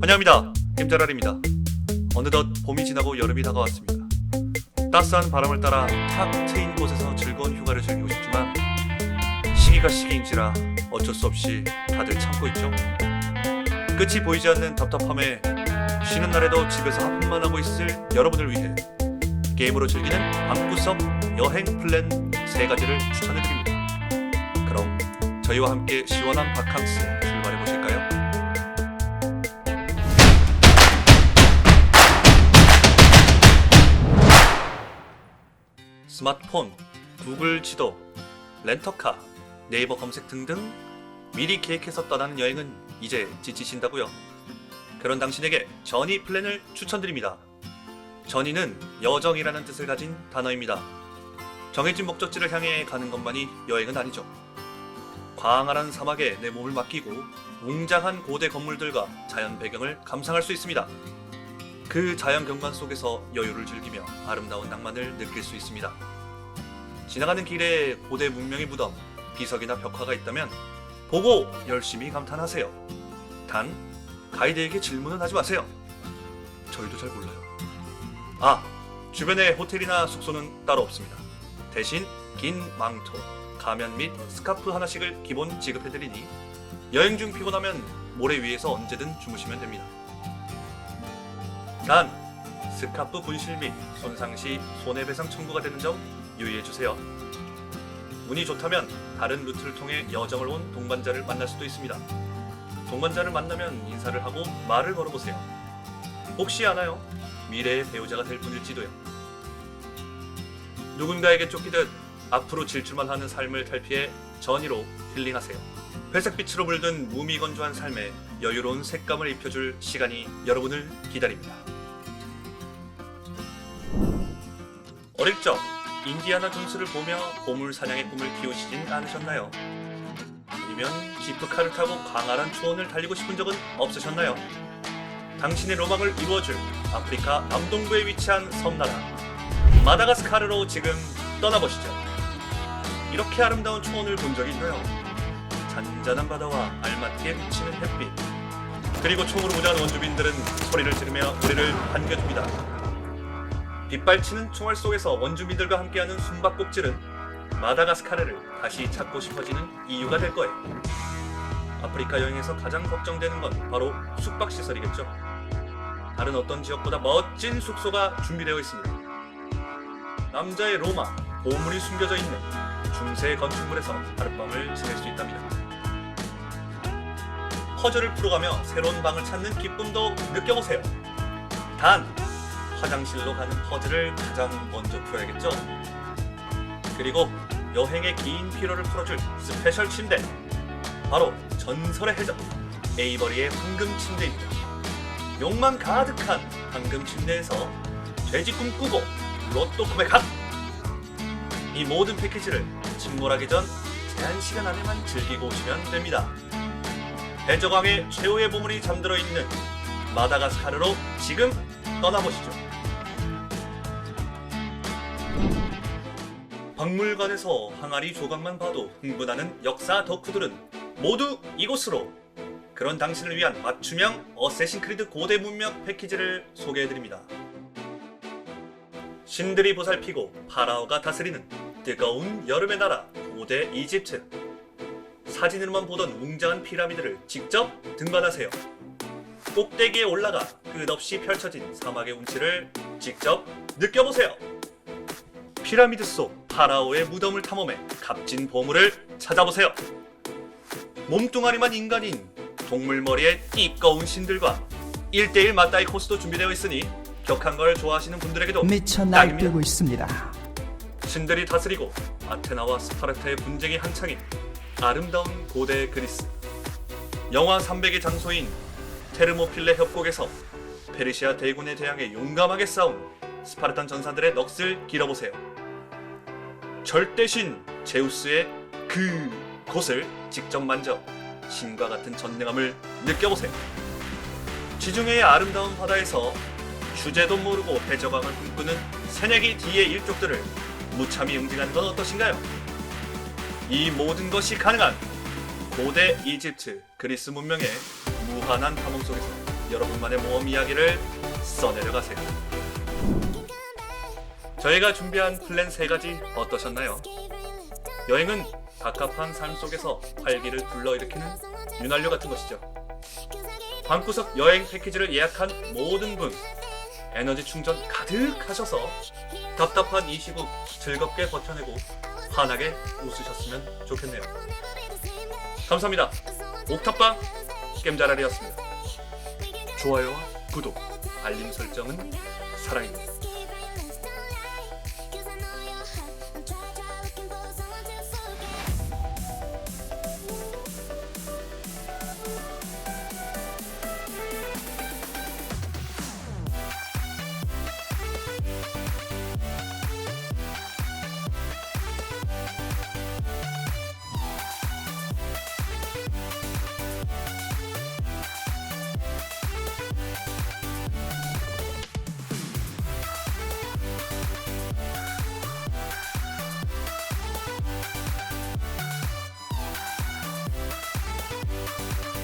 환영합니다. 김자랄입니다. 어느덧 봄이 지나고 여름이 다가왔습니다. 따스한 바람을 따라 탁 트인 곳에서 즐거운 휴가를 즐기고 싶지만 시기가 시기인지라 어쩔 수 없이 다들 참고 있죠. 끝이 보이지 않는 답답함에 쉬는 날에도 집에서 하품만 하고 있을 여러분을 위해 게임으로 즐기는 방구석 여행 플랜 세 가지를 추천해 드립니다. 그럼 저희와 함께 시원한 바캉스 스마트폰, 구글 지도, 렌터카, 네이버 검색 등등 미리 계획해서 떠나는 여행은 이제 지치신다고요? 그런 당신에게 전이 플랜을 추천드립니다. 전이는 여정이라는 뜻을 가진 단어입니다. 정해진 목적지를 향해 가는 것만이 여행은 아니죠. 광활한 사막에 내 몸을 맡기고 웅장한 고대 건물들과 자연 배경을 감상할 수 있습니다. 그 자연 경관 속에서 여유를 즐기며 아름다운 낭만을 느낄 수 있습니다. 지나가는 길에 고대 문명의 무덤, 비석이나 벽화가 있다면 보고 열심히 감탄하세요. 단 가이드에게 질문은 하지 마세요. 저희도 잘 몰라요. 아, 주변에 호텔이나 숙소는 따로 없습니다. 대신 긴 망토, 가면 및 스카프 하나씩을 기본 지급해드리니 여행 중 피곤하면 모래 위에서 언제든 주무시면 됩니다. 단 스카프 분실 및 손상 시 손해배상 청구가 되는 점 유의해 주세요. 운이 좋다면 다른 루트를 통해 여정을 온 동반자를 만날 수도 있습니다. 동반자를 만나면 인사를 하고 말을 걸어보세요. 혹시 아나요? 미래의 배우자가 될 분일지도요. 누군가에게 쫓기듯 앞으로 질주만 하는 삶을 탈피해 전의로 힐링하세요. 회색빛으로 물든 무미건조한 삶에 여유로운 색감을 입혀줄 시간이 여러분을 기다립니다. 어릴 적 인디아나 존스를 보며 보물 사냥의 꿈을 키우시진 않으셨나요? 아니면 지프카를 타고 광활한 초원을 달리고 싶은 적은 없으셨나요? 당신의 로망을 이루어줄 아프리카 남동부에 위치한 섬나라 마다가스카르로 지금 떠나보시죠. 이렇게 아름다운 초원을 본 적이 있나요? 잔잔한 바다와 알맞게 비치는 햇빛 그리고 총으로 무장한 원주민들은 소리를 지르며 우리를 반겨줍니다. 빗발치는 총알 속에서 원주민들과 함께하는 숨바꼭질은 마다가스카르를 다시 찾고 싶어지는 이유가 될 거예요. 아프리카 여행에서 가장 걱정되는 건 바로 숙박 시설이겠죠. 다른 어떤 지역보다 멋진 숙소가 준비되어 있습니다. 남자의 로마, 보물이 숨겨져 있는 중세 건축물에서 하룻밤을 지낼 수 있답니다. 퍼즐을 풀어가며 새로운 방을 찾는 기쁨도 느껴보세요. 단, 화장실로 가는 퍼즐을 가장 먼저 풀어야겠죠? 그리고 여행의 긴 피로를 풀어줄 스페셜 침대. 바로 전설의 해적 에이버리의 황금 침대입니다. 욕망 가득한 황금 침대에서 돼지 꿈꾸고 로또 구매각! 이 모든 패키지를 침몰하기 전 제한 시간 안에만 즐기고 오시면 됩니다. 해적왕의 최후의 보물이 잠들어 있는 마다가스카르로 지금 떠나보시죠. 박물관에서 항아리 조각만 봐도 흥분하는 역사 덕후들은 모두 이곳으로 그런 당신을 위한 맞춤형 어쌔신 크리드 고대 문명 패키지를 소개해드립니다. 신들이 보살피고 파라오가 다스리는 뜨거운 여름의 나라 고대 이집트 사진으로만 보던 웅장한 피라미드를 직접 등반하세요. 꼭대기에 올라가 끝없이 펼쳐진 사막의 운치를 직접 느껴보세요. 피라미드 속 파라오의 무덤을 탐험해 값진 보물을 찾아보세요. 몸뚱아리만 인간인 동물 머리에 띠꺼운 신들과 1대1 맞다이 코스도 준비되어 있으니 격한 걸 좋아하시는 분들에게도 미쳐. 날뛰고 있습니다. 신들이 다스리고 아테나와 스파르타의 분쟁이 한창인 아름다운 고대 그리스 영화 300의 장소인 테르모필레 협곡에서 페르시아 대군에 대항해 용감하게 싸운 스파르탄 전사들의 넋을 길어보세요 절대신 제우스의 그 곳을 직접 만져 신과 같은 전능함을 느껴보세요 지중해의 아름다운 바다에서 주제도 모르고 해적왕을 꿈꾸는 새내기 D의 일족들을 무참히 응징하는 건 어떠신가요? 이 모든 것이 가능한 고대 이집트 그리스 문명의 무한한 탐험 속에서 여러분만의 모험 이야기를 써내려가세요. 저희가 준비한 플랜 세 가지 어떠셨나요? 여행은 갑갑한 삶 속에서 활기를 불러일으키는 윤활유 같은 것이죠. 방구석 여행 패키지를 예약한 모든 분 에너지 충전 가득 하셔서 답답한 이 시국 즐겁게 버텨내고 환하게 웃으셨으면 좋겠네요. 감사합니다. 옥탑방 겜자랄이었습니다. 좋아요와 구독, 알림 설정은 사랑입니다.